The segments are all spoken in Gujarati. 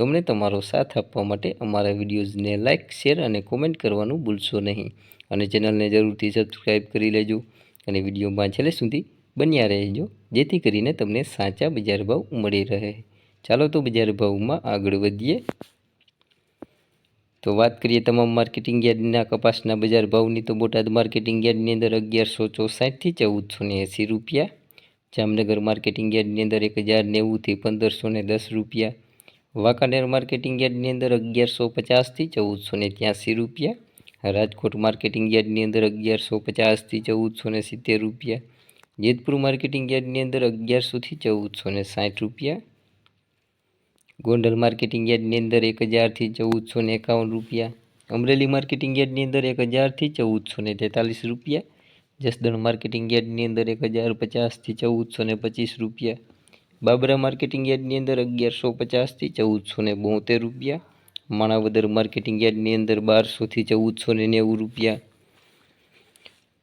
તો અમને તમારો સાથ આપવા માટે અમારા વિડીયોઝને લાઇક, શેર અને કોમેન્ટ કરવાનું ભૂલશો નહીં. અને ચેનલને જરૂરથી સબસ્ક્રાઈબ કરી લેજો અને વિડીયોમાં છેલ્લે સુધી બન્યા રહેજો, જેથી કરીને તમને સાચા બજાર ભાવ મળી રહે. ચાલો તો બજાર ભાવમાં આગળ વધીએ. તો વાત કરીએ તમામ માર્કેટિંગ યાર્ડના કપાસના બજાર ભાવની, તો બોટાદ માર્કેટિંગ યાર્ડની અંદર અગિયારસો ચોસાઠથી ચૌદસો ને એંસી રૂપિયા, જામનગર માર્કેટિંગ યાર્ડની અંદર એક હજાર નેવુંથી પંદરસો ને દસ રૂપિયા વાંકાનેર માર્કેટિંગ યાર્ડની અંદર અગિયારસો પચાસથી ચૌદસો ને ત્યાંસી રૂપિયા. રાજકોટ માર્કેટિંગ યાર્ડની અંદર અગિયારસો પચાસથી ચૌદસો ને સિત્તેર રૂપિયા. જેતપુર માર્કેટિંગ યાર્ડની અંદર અગિયારસોથી ચૌદસો ને સાઠ રૂપિયા. ગોંડલ માર્કેટિંગ યાર્ડની અંદર એક હજારથી ચૌદસો ને એકાવન રૂપિયા. અમરેલી માર્કેટિંગ યાર્ડની અંદર એક હજારથી ચૌદસો ને તેતાલીસ રૂપિયા. જસદણ માર્કેટિંગ યાર્ડની અંદર એક હજાર પચાસથી ચૌદસો ને પચીસ રૂપિયા. બાબરા માર્કેટિંગ યાર્ડની અંદર અગિયારસો પચાસથી ચૌદસો ને બોતેર રૂપિયા. માણાવદર માર્કેટિંગ યાર્ડની અંદર બારસોથી ચૌદસો ને નેવું રૂપિયા.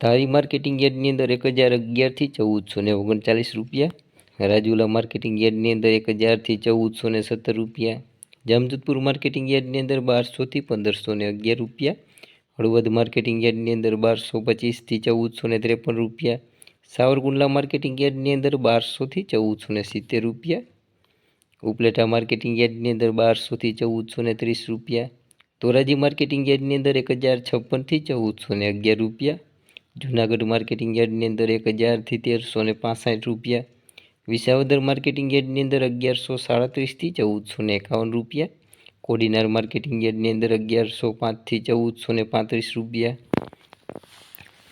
ધારી માર્કેટિંગ યાર્ડની અંદર એક હજાર અગિયારથી ચૌદસો ને ઓગણચાલીસ રૂપિયા. રાજુલા માર્કેટિંગ યાર્ડની અંદર એક હજારથી ચૌદસો ને સત્તર રૂપિયા. જામજોધપુર માર્કેટિંગ યાર્ડની અંદર બારસોથી પંદરસો ને અગિયાર રૂપિયા. હળવદ માર્કેટિંગ યાર્ડની અંદર બારસો પચીસથી ચૌદસો ને ત્રેપન રૂપિયા. સાવરકુંડલા માર્કેટિંગ યાર્ડની અંદર બારસોથી ચૌદસો ને સિત્તેર રૂપિયા. ઉપલેટા માર્કેટિંગ યાર્ડની અંદર બારસોથી ચૌદસો ને ત્રીસ રૂપિયા. ધોરાજી માર્કેટિંગ યાર્ડની અંદર એક હજાર છપ્પનથી ચૌદસો ને અગિયાર રૂપિયા. જૂનાગઢ માર્કેટિંગ યાર્ડની અંદર એક હજારથી તેરસો ને પાસઠ રૂપિયા. વિસાવદર માર્કેટિંગ યાર્ડની અંદર અગિયારસો સાડત્રીસથી ચૌદસો ને એકાવન રૂપિયા. કોડીનાર માર્કેટિંગ યાર્ડની અંદર અગિયારસો પાંચથી ચૌદસો ને પાંત્રીસ રૂપિયા.